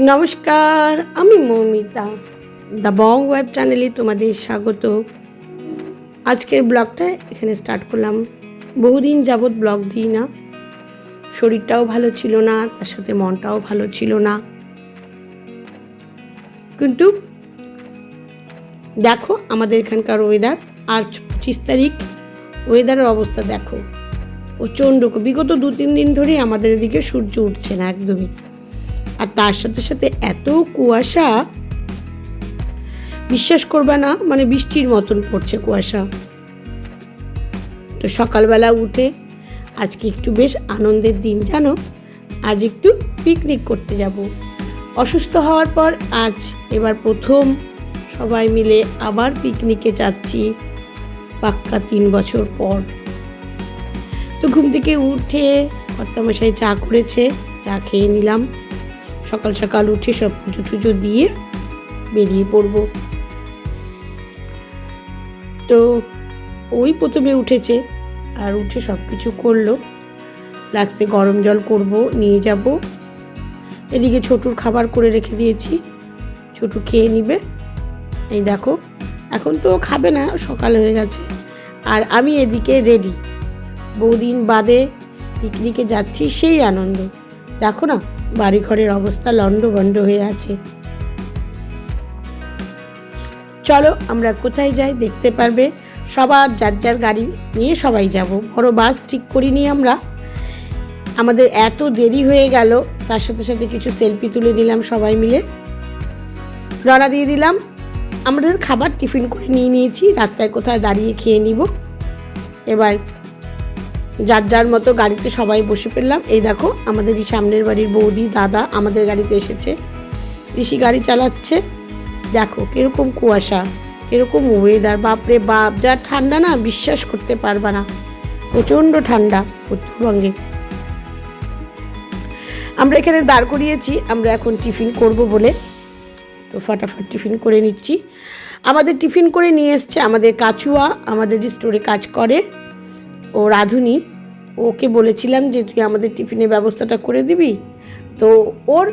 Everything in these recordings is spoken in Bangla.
নমস্কার, আমি মৌমিতা, দ্য বং ওয়েব চ্যানেলে তোমাদের স্বাগত। আজকের ব্লগটা এখানে স্টার্ট করলাম। বহুদিন যাবৎ ব্লগ দিই না। শরীরটাও ভালো ছিল না, তার সাথে মনটাও ভালো ছিল না। কিন্তু দেখো আমাদের এখানকার ওয়েদার আর পঁচিশ তারিখ ওয়েদারের অবস্থা দেখো। প্রচণ্ড বিগত দু তিন দিন ধরেই আমাদের এদিকে সূর্য উঠছে না একদমই। আর তার সাথে সাথে এত কুয়াশা, বিশ্বাস করবে না মানে বৃষ্টির মতন পড়ছে কুয়াশা। তো সকালবেলা উঠে আজকে একটু বেশ আনন্দের দিন, জানো? আজ একটু পিকনিক করতে যাব। অসুস্থ হওয়ার পর আজ এবার প্রথম সবাই মিলে আবার পিকনিকে যাচ্ছি, পাক্কা তিন বছর পর। তো ঘুম থেকে উঠে কর্তামশাই চা করেছে, চা খেয়ে নিলাম। সকাল সকাল উঠে সব পুজো টুজো দিয়ে বেরিয়ে পড়ব। তো ওই প্রথমে উঠেছে আর উঠে সব কিছু করল। লাগছে গরম জল করব, নিয়ে যাব। এদিকে ছোটুর খাবার করে রেখে দিয়েছি। ছোটু খেয়ে নিবে। এই দেখো, এখন তো খাবে না, সকাল হয়ে গেছে। আর আমি এদিকে রেডি বহুদিন বাদে পিকনিকে যাচ্ছি, সেই আনন্দ। দেখো না বাড়িঘরের অবস্থা লণ্ডভণ্ড হয়ে আছে। চলো আমরা কোথায় যাই দেখতে পারবে। সবার যার যার গাড়ি নিয়ে সবাই যাব। বড় বাস ঠিক করিনি আমরা। আমাদের এত দেরি হয়ে গেল। তার সাথে সাথে কিছু সেলফি তুলে নিলাম সবাই মিলে। রওনা দিয়ে দিলাম। আমাদের খাবার টিফিন করে নিয়ে নিয়েছি। রাস্তায় কোথায় দাঁড়িয়ে খেয়ে নিব। এবার যার যার মতো গাড়িতে সবাই বসে পড়লাম। এই দেখো, আমাদের এই সামনের বাড়ির বৌদি, দাদা আমাদের গাড়িতে এসেছে। ঋষি গাড়ি চালাচ্ছে। দেখো, কীরকম কুয়াশা, কীরকম ওয়েদার বাপরে বাপ, যা ঠান্ডা না, বিশ্বাস করতে পারবা না। প্রচণ্ড ঠান্ডা উত্তরবঙ্গে। আমরা এখানে দাঁড় করিয়েছি, আমরা এখন টিফিন করব বলে। তো ফটাফট টিফিন করে নিচ্ছি। আমাদের টিফিন করে নিয়ে এসছে আমাদের কাচুয়া, আমাদের স্টোরে কাজ করে। ও রাধুনি, ওকে বলেছিলাম যে তুই আমাদের টিফিনের ব্যবস্থাটা করে দিবি। তো ওর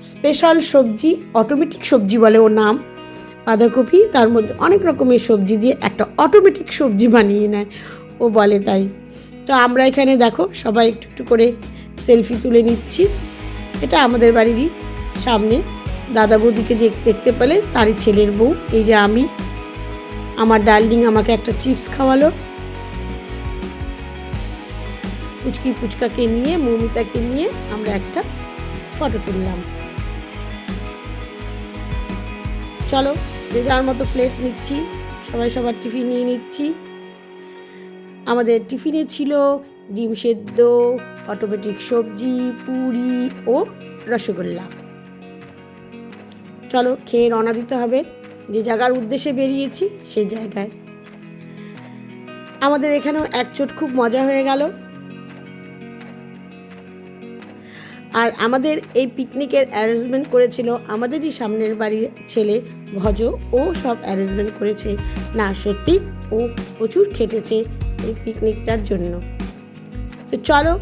স্পেশাল সবজি অটোমেটিক সবজি বলে ওর নাম, বাঁধাকপি, তার মধ্যে অনেক রকমের সবজি দিয়ে একটা অটোমেটিক সবজি বানিয়ে নেয়, ও বলে তাই। তো আমরা এখানে দেখো, সবাই একটু একটু করে সেলফি তুলে নিচ্ছি। এটা আমাদের বাড়িরই সামনে। দাদা বৌদিকে যে দেখতে পেলে, তারই ছেলের বউ। এই যে আমি, আমার ডার্লিং আমাকে একটা চিপস খাওয়ালো। পুচকি পুচকাকে নিয়ে, মৌমিতাকে নিয়ে আমরা একটা ফটো তুললাম। চলো, যে যার মতো প্লেট নিচ্ছি, সবাই সবার টিফিন নিয়ে নিচ্ছি। আমাদের টিফিনে ছিল ডিম সেদ্ধ অটোমেটিক সবজি, পুরি ও রসগোল্লা। চলো, খেয়ে রওনা দিতে হবে। যে জায়গার উদ্দেশ্যে বেরিয়েছি, সেই জায়গায়। আমাদের এখানেও এক চোট খুব মজা হয়ে গেল। আর আমাদের এই পিকনিকের অ্যারেঞ্জমেন্ট করেছিল আমাদেরই সামনের বাড়ির ছেলে ভজ। ও সব অ্যারেঞ্জমেন্ট করেছে। না, সত্যি ও প্রচুর খেটেছে এই পিকনিকটার জন্য। তো চলো,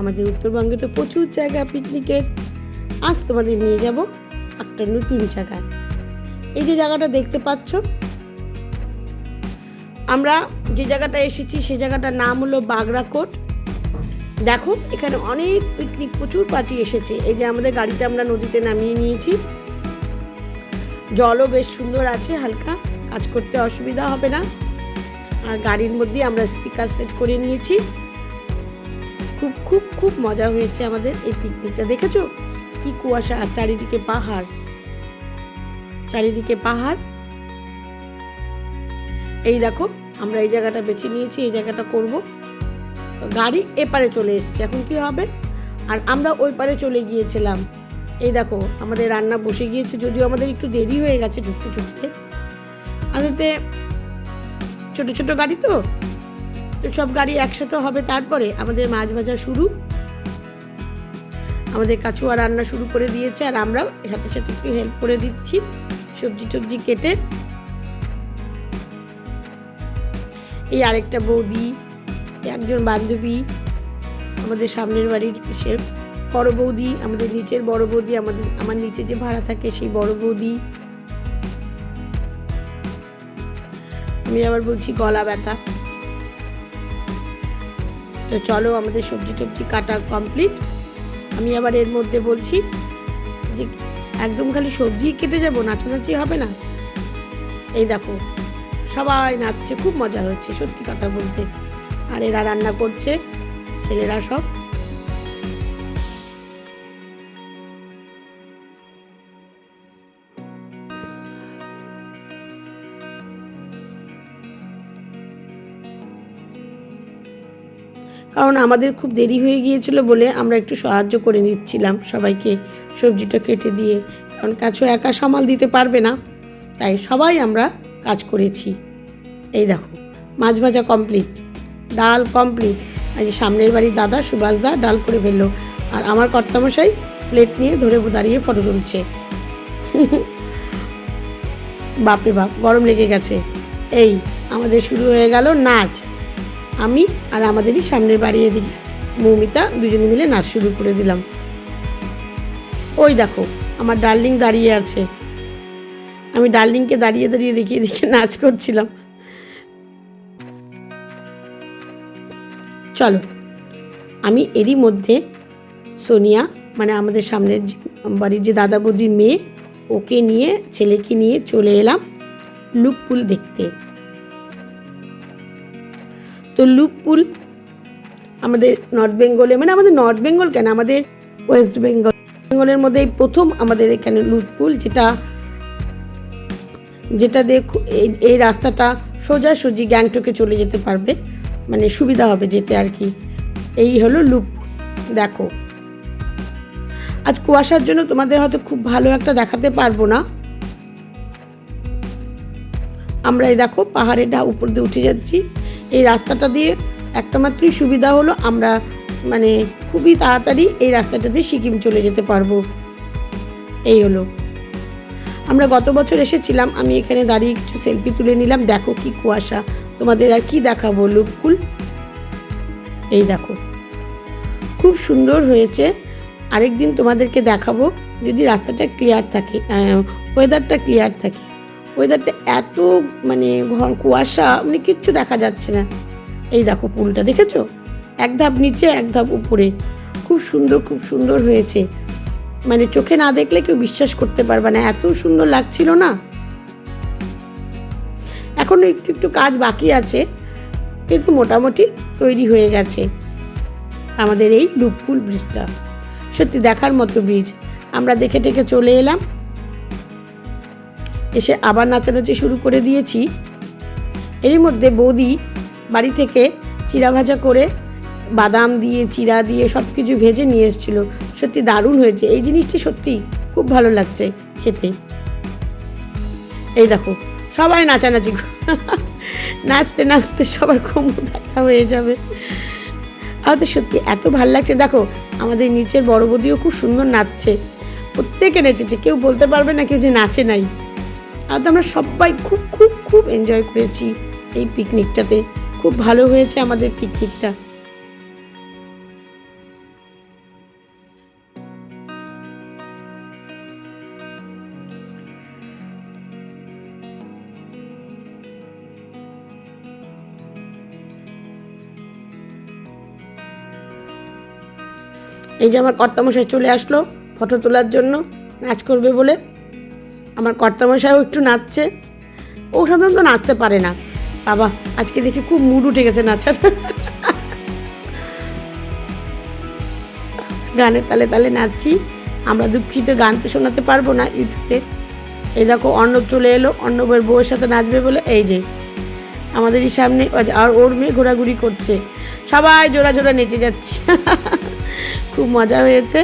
আমাদের উত্তরবঙ্গে তো প্রচুর জায়গা পিকনিকের। আজ তোমাদের নিয়ে যাব একটা নতুন জায়গায়। এই যে জায়গাটা দেখতে পাচ্ছ, আমরা যে জায়গাটা এসেছি সে জায়গাটার নাম হলো বাগড়াকোট দেখো, এখানে অনেক পিকনিক প্রচুর পার্টি এসেছে। এই যে আমাদের গাড়িটা আমরা নদীতে নামিয়ে নিয়েছি। জলও বেশ সুন্দর আছে, হালকা। কাজ করতে অসুবিধা হবে না। আর গাড়ির মধ্যে আমরা স্পিকার সেট করে নিয়েছি। খুব খুব খুব মজা হয়েছে আমাদের এই পিকনিকটা দেখেছ? কি কুয়াশা, আর চারিদিকে পাহাড়। চারিদিকে পাহাড়। এই দেখো, আমরা এই জায়গাটা বেছে নিয়েছি, এই জায়গাটা করব। গাড়ি এপারে চলে এসছে। এখন কি হবে? আর আমরা ওই পারে চলে গিয়েছিলাম। এই দেখো, আমাদের রান্না বসে গিয়েছে, যদিও আমাদের একটু দেরি হয়ে গেছে ঢুকতে ঢুকতে। আমিতে ছোট ছোট গাড়ি তো? তো সব গাড়ি একসাথে হবে তারপরে আমাদের মাছ ভাজা শুরু। আমাদের কাছুয়া রান্না শুরু করে দিয়েছে আর আমরাও সাথে সাথে একটু হেল্প করে দিচ্ছি সবজি টবজি কেটে। এই আরেকটা বৌদি। একজন বান্ধবী, আমাদের সামনের বাড়ির সে বড় বৌদি, আমাদের নিচের বড় বৌদি, আমাদের, আমার নিচে যে ভাড়া থাকে সেই বড় বৌদি। আমি আবার বলছি, গলা ব্যথা। তো চলো, আমাদের সবজি টবজি কাটা কমপ্লিট আমি আবার এর মধ্যে বলছি যে, একদম খালি সবজি কেটে যাব, নাচানাচি হবে না। এই দেখো, সবাই নাচছে, খুব মজা হচ্ছে, সত্যি কথা বলতে। আর এরা রান্না করছে, ছেলেরা সব। কারণ আমাদের খুব দেরি হয়ে গিয়েছিল বলে আমরা একটু সাহায্য করে নিচ্ছিলাম সবাইকে সবজিটা কেটে দিয়ে, কারণ কাছু একা সামাল দিতে পারবে না, তাই সবাই আমরা কাজ করেছি। এই দেখো, মাছ ভাজা কমপ্লিট ডাল কমপ্লিট। আর এই সামনের বাড়ির দাদা সুভাষ দা ডাল করে ফেলল। আর আমার কর্তামশাই প্লেট নিয়ে ধরে দাঁড়িয়ে ফটো তুলছে। বাপরে বাপ, গরম লেগে গেছে। এই, আমাদের শুরু হয়ে গেল নাচ। আমি আর আমাদেরই সামনের বাড়ি এদিকে। মৌমিতা দুজনে মিলে নাচ শুরু করে দিলাম। ওই দেখো, আমার ডার্লিং দাঁড়িয়ে আছে। আমি ডার্লিংকে দাঁড়িয়ে দাঁড়িয়ে দেখিয়ে দেখিয়ে নাচ করছিলাম। চলো। আমি এরই মধ্যে সোনিয়া মানে আমাদের সামনের বাড়ির যে দাদা বৌদির মেয়ে, ওকে নিয়ে, ছেলেকে নিয়ে চলে এলাম লুকপুল দেখতে। তো লুকপুল আমাদের নর্থ বেঙ্গলে মানে আমাদের নর্থ বেঙ্গল কেন? আমাদের ওয়েস্ট বেঙ্গল, বেঙ্গলের মধ্যে প্রথম আমাদের এখানে লুকপুল যেটা যেটা দিয়ে খু- এই এই রাস্তাটা সোজাসুজি গ্যাংটকে চলে যেতে পারবে। মানে সুবিধা হবে যেতে আর কি। এই হলো লুপ দেখো। আজ কুয়াশার জন্য তোমাদের হয়তো খুব ভালো একটা দেখাতে পারব না। আমরা এই দেখো পাহাড়ের ডা, উপর দিয়ে উঠে যাচ্ছি। এই রাস্তাটা দিয়ে একটা মাত্রই সুবিধা হলো আমরা মানে খুবই তাড়াতাড়ি এই রাস্তাটা দিয়ে সিকিম চলে যেতে পারব। এই হলো। আমরা গত বছর এসেছিলাম, আমি এখানে দাঁড়িয়ে কিছু সেলফি তুলে নিলাম। দেখো কি কুয়াশা। তোমাদের আর কি দেখাবো লুকফুল এই দেখো। খুব সুন্দর হয়েছে। আরেকদিন তোমাদেরকে দেখাবো, যদি রাস্তাটা ক্লিয়ার থাকে ওয়েদারটা ক্লিয়ার থাকে। ওয়েদারটা এত মানে ঘর কুয়াশা মানে কিচ্ছু দেখা যাচ্ছে না। এই দেখো পুলটা, দেখেছ? এক ধাপ নিচে, এক ধাপ উপরে। খুব সুন্দর খুব সুন্দর হয়েছে। মানে চোখে না দেখলে কেউ বিশ্বাস করতে পারবে না। এত সুন্দর লাগছিল না? এখনও একটু একটু কাজ বাকি আছে, কিন্তু মোটামুটি তৈরি হয়ে গেছে। আমাদের এই লুপপুল ব্রিজটা। সত্যি দেখার মতো ব্রিজ। আমরা দেখে টেকে চলে এলাম। এসে আবার নাচানাচি শুরু করে দিয়েছি। এরই মধ্যে বৌদি বাড়ি থেকে চিড়া ভাজা করে বাদাম দিয়ে, চিড়া দিয়ে সব কিছু ভেজে নিয়ে এসেছিল। সত্যি দারুণ হয়েছে। এই জিনিসটি সত্যি খুব ভালো লাগছে খেতে। এই দেখো, সবাই নাচানাচি নাচতে নাচতে সবার কোমর ব্যথা হয়ে যাবে। আর তো সত্যি এত ভালো লাগছে। দেখো, আমাদের নিচের বড় বদিও খুব সুন্দর নাচছে। প্রত্যেকে নেচেছে, কেউ বলতে পারবে না কেউ যে নাচে নাই। আর তো আমরা সবাই খুব খুব খুব এনজয় করেছি এই পিকনিকটাতে খুব ভালো হয়েছে আমাদের পিকনিকটা এই যে আমার কর্তামশাই চলে আসলো ফটো তোলার জন্য, নাচ করবে বলে। আমার কর্তামশাইও একটু নাচছে। ও সাধারণত নাচতে পারে না। বাবা, আজকে দেখি খুব মুড উঠে গেছে নাচার। গানের তালে তালে নাচছি। আমরা দুঃখিত, গান তো শোনাতে পারব না ইউটিউবে এই দেখো, অর্ণব চলে এলো। অর্ণবের বউয়ের সাথে নাচবে বলে। এই যে, আমাদেরই সামনে আর ওর মেয়ে ঘোরাঘুরি করছে। সবাই জোড়া জোড়া নেচে যাচ্ছি। খুব মজা হয়েছে।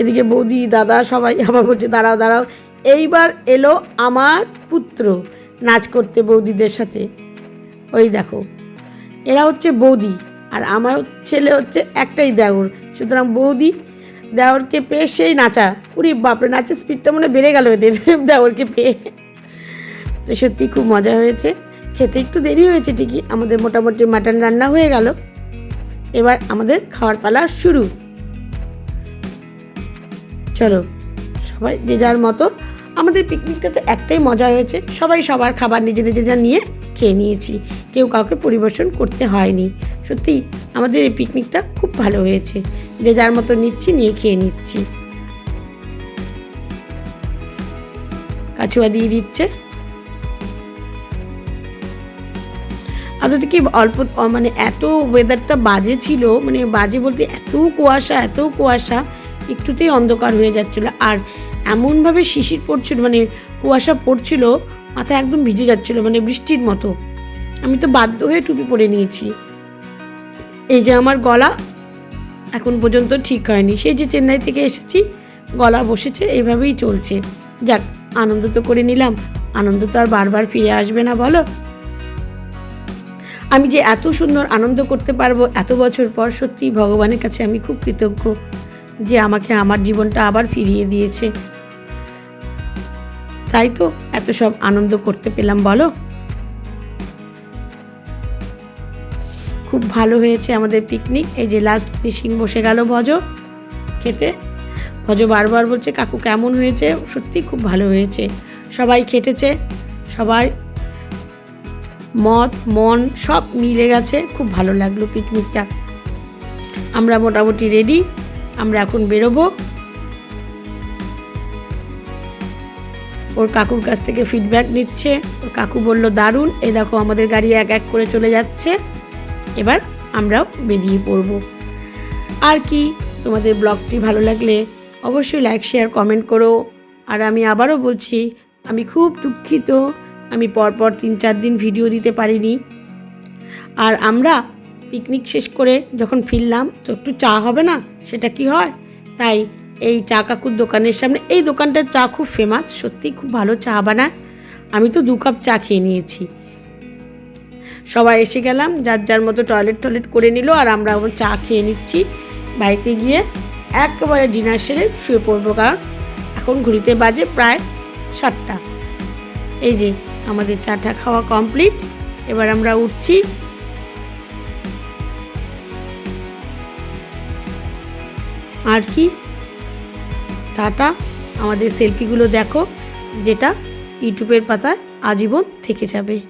এদিকে বৌদি, দাদা সবাই, আবার বলছে, দাঁড়াও দাঁড়াও। এইবার এলো আমার পুত্র নাচ করতে বৌদিদের সাথে। ওই দেখো, এরা হচ্ছে বৌদি আর আমার ছেলে হচ্ছে একটাই দেওর। সুতরাং বৌদি দেওরকে পেয়ে সেই নাচা। উরি বাপরে, নাচের স্পিডটা মনে বেড়ে গেল এদের দেওরকে পেয়ে। তো সত্যি খুব মজা হয়েছে। খেতে একটু দেরি হয়েছে ঠিকই, আমাদের মোটামুটি মাটন রান্না হয়ে গেল। এবার আমাদের খাওয়ার পালা শুরু। চলো, সবাই যে যার মতো, আমাদের পিকনিকটাতে একটাই মজা হয়েছে। সবাই সবার খাবার নিজে নিজে যা নিয়ে খেয়ে নিয়েছি। কেউ কাউকে পরিবেশন করতে হয়নি। সত্যি আমাদের এই পিকনিকটা খুব ভালো হয়েছে। যে যার মতো নিচ্ছি, নিয়ে খেয়ে নিচ্ছি। কাছুয়া দিয়ে দিচ্ছে। আদতে কি অল্প মানে এত ওয়েদারটা বাজে ছিল মানে বাজে বলতে এত কুয়াশা এত কুয়াশা, একটুতেই অন্ধকার হয়ে যাচ্ছিল। আর এমনভাবে শিশির পড়ছিল মানে কুয়াশা পড়ছিল, মাথা একদম ভিজে যাচ্ছিল মানে বৃষ্টির মতো। আমি তো বাধ্য হয়ে টুপি পরে নিয়েছি। এই যে আমার গলা এখন পর্যন্ত ঠিক হয়নি। সেই যে চেন্নাই থেকে এসেছি, গলা বসেছে, এভাবেই চলছে। যাক, আনন্দ তো করে নিলাম। আনন্দ তো আর বারবার ফিরে আসবে না, বলো? আমি যে এত সুন্দর আনন্দ করতে পারব এত বছর পর সত্যি ভগবানের কাছে আমি খুব কৃতজ্ঞ যে আমাকে আমার জীবনটা আবার ফিরিয়ে দিয়েছে। তাই তো এত সব আনন্দ করতে পেলাম, বলো? খুব ভালো হয়েছে আমাদের পিকনিক এই যে লাস্ট ফিনিশিং বসে গেল ভজ, খেতে। ভজ বারবার বলছে, কাকু কেমন হয়েছে? সত্যি খুব ভালো হয়েছে। সবাই খেটেছে, সবাই মত মন সব মিলে গেছে। খুব ভালো লাগল পিকনিকটা আমরা মোটামুটি রেডি আমরা এখন বেরোবো। ওর কাকুর কাছ থেকে ফিডব্যাক নিচ্ছে। ওর কাকু বলল, দারুণ। এ দেখো আমাদের গাড়ি এক এক করে চলে যাচ্ছে। এবার আমরাও বেরিয়ে পড়ব। আর কি, তোমাদের ব্লগটি ভালো লাগলে অবশ্যই লাইক শেয়ার কমেন্ট করো। আর আমি আবারও বলছি, আমি খুব দুঃখিত আমি পরপর তিন চার দিন ভিডিও দিতে পারিনি। আর আমরা পিকনিক শেষ করে যখন ফিরলাম, তো একটু চা হবে না? সেটা কি হয়? তাই এই চা কাকুর দোকানের সামনে, এই দোকানটার চা খুব ফেমাস সত্যি খুব ভালো চা বানায়। আমি তো দু কাপ চা খেয়ে নিয়েছি। সবাই এসে গেলাম, যার যার মতো টয়লেট টয়লেট করে নিল, আর আমরা এখন চা খেয়ে নিচ্ছি। বাড়িতে গিয়ে একেবারে ডিনার সেরে শুয়ে পড়ব, কারণ এখন ঘুরিতে বাজে প্রায় সাতটা। এই যে আমাদের চাটা খাওয়া কমপ্লিট। এবার আমরা উঠছি। আর কি? টাটা। আমাদের সেলফিগুলো দেখো, যেটা ইউটিউবের পাতায় আজীবন থেকে যাবে।